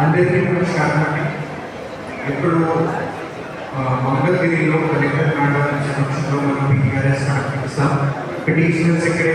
అందరికీ నమస్కారం ఇప్పుడు మంగళగిరిలో కలెక్టర్ నాటకం సమక్షంలో మనం పీఆర్ఎస్ ఇస్తాం పిటిషనర్స్ ఇక్కడే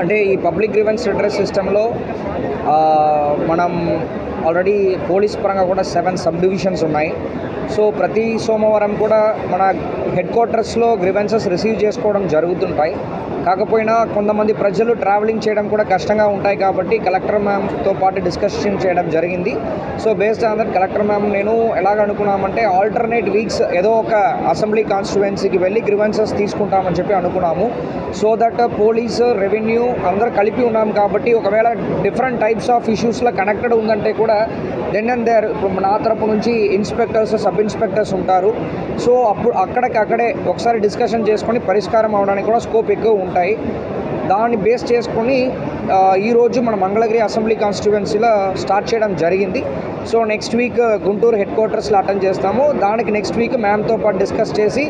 అంటే ఈ పబ్లిక్ గ్రీవెన్స్ అడ్రస్ సిస్టంలో మనం ఆల్రెడీ పోలీస్ పరంగా కూడా సెవెన్ సబ్ డివిజన్స్ ఉన్నాయి. సో ప్రతి సోమవారం కూడా మన హెడ్ క్వార్టర్స్లో గ్రీవెన్సెస్ రిసీవ్ చేసుకోవడం జరుగుతుంటాయి. కాకపోయినా కొంతమంది ప్రజలు ట్రావెలింగ్ చేయడం కూడా కష్టంగా ఉంటాయి కాబట్టి కలెక్టర్ మ్యామ్తో పాటు డిస్కషన్ చేయడం జరిగింది. So based on that collector ma'am నేను ఎలాగ అనుకున్నామంటే ఆల్టర్నేట్ వీక్స్ ఏదో ఒక అసెంబ్లీ కాన్స్టిట్యువెన్సీకి వెళ్ళి గ్రివెన్సెస్ తీసుకుంటామని చెప్పి అనుకున్నాము. సో దట్ పోలీస్ రెవెన్యూ అందరు కలిపి ఉన్నాం కాబట్టి ఒకవేళ డిఫరెంట్ టైప్స్ ఆఫ్ ఇష్యూస్లో కనెక్టెడ్ ఉందంటే కూడా దెన్ అండ్ దేర్ ఇప్పుడు నా తరపు నుంచి ఇన్స్పెక్టర్స్ సబ్ ఇన్స్పెక్టర్స్ ఉంటారు. సో అప్పుడు అక్కడికి అక్కడే ఒకసారి డిస్కషన్ చేసుకొని పరిష్కారం అవడానికి కూడా స్కోప్ ఎక్కువ ఉంటాయి. దాన్ని బేస్ చేసుకొని ఈరోజు మన మంగళగిరి అసెంబ్లీ కాన్స్టిట్యువెన్సీలో స్టార్ట్ చేయడం జరిగింది. So next week Guntur head క్వార్టర్స్లో అటెండ్ చేస్తాము. దానికి నెక్స్ట్ వీక్ మ్యామ్తో పాటు డిస్కస్ చేసి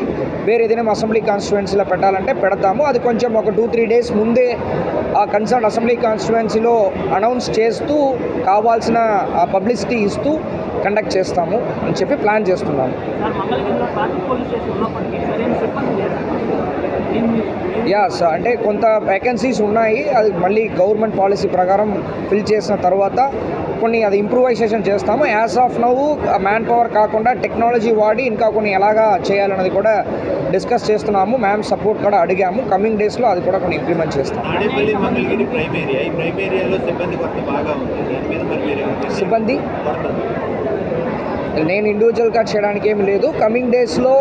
వేరే ఏదైనా అసెంబ్లీ కాన్స్టిట్యువెన్సీలో పెట్టాలంటే పెడతాము. అది కొంచెం ఒక టూ త్రీ డేస్ ముందే ఆ కన్సర్న్ అసెంబ్లీ కాన్స్టిట్యువెన్సీలో అనౌన్స్ చేస్తూ కావాల్సిన పబ్లిసిటీ ఇస్తూ కండక్ట్ చేస్తాము అని చెప్పి ప్లాన్ చేస్తున్నాము. యా సార్ అంటే కొంత వేకెన్సీస్ ఉన్నాయి. అది మళ్ళీ గవర్నమెంట్ పాలసీ ప్రకారం ఫిల్ చేసిన తర్వాత కొన్ని అది ఇంప్రూవైజేషన్ చేస్తాము. As of now manpower కాకుండా టెక్నాలజీ వాడి ఇంకా కొన్ని ఎలాగా చేయాలన్నది కూడా డిస్కస్ చేస్తున్నాము. మ్యామ్ సపోర్ట్ కూడా అడిగాము. కమింగ్ డేస్లో అది కూడా కొన్ని ఇంప్లిమెంట్ చేస్తాం సిబ్బంది నేను ఇండివిజువల్గా చేయడానికి ఏమి లేదు. కమింగ్ డేస్లో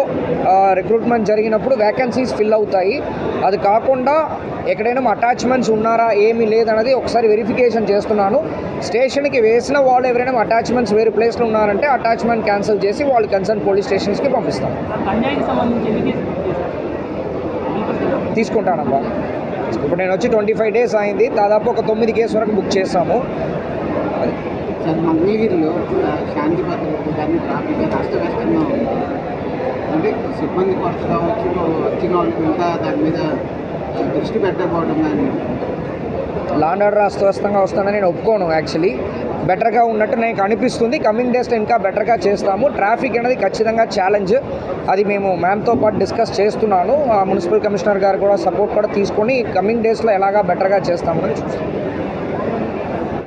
రిక్రూట్మెంట్ జరిగినప్పుడు వ్యాకెన్సీస్ ఫిల్ అవుతాయి. అది కాకుండా ఎక్కడైనా అటాచ్మెంట్స్ ఉన్నారా ఏమీ లేదన్నది ఒకసారి వెరిఫికేషన్ చేస్తున్నాను. స్టేషన్కి వేసిన వాళ్ళు ఎవరైనా అటాచ్మెంట్స్ వేరే ప్లేస్లో ఉన్నారంటే అటాచ్మెంట్ క్యాన్సిల్ చేసి వాళ్ళు కన్సర్న్ పోలీస్ స్టేషన్స్కి పంపిస్తాం. సార్ కన్యాయికి సంబంధించి ఎన్ని కేసులు బుక్ చేశారు? మీకు తీసుకుంటానమ్మా ఇప్పుడు నేను వచ్చి ట్వంటీ ఫైవ్ డేస్ అయింది. దాదాపు ఒక తొమ్మిది కేసు వరకు బుక్ చేస్తాము సార్ మంగళగిరిలో శాంతి భద్రత కానీ ట్రాఫిక్ అస్తవ్యస్తంగా ఉంది. అంటే సిబ్బంది కొరత కావచ్చు వచ్చిన వాళ్ళకి ఇంకా దాని మీద దృష్టి పెట్టకపోవడం కానీ. లాండ్ ఆర్డర్ అస్తవ్యస్తంగా వస్తుందని నేను ఒప్పుకోను యాక్చువల్లీ. బెటర్గా ఉన్నట్టు నాకు అనిపిస్తుంది. కమింగ్ డేస్లో ఇంకా బెటర్గా చేస్తాము. ట్రాఫిక్ అనేది ఖచ్చితంగా ఛాలెంజ్ అది మేము మ్యామ్తో పాటు డిస్కస్ చేస్తున్నాను. ఆ మున్సిపల్ కమిషనర్ గారు కూడా సపోర్ట్ కూడా తీసుకొని కమింగ్ డేస్లో ఎలాగా బెటర్గా చేస్తామని చూస్తాను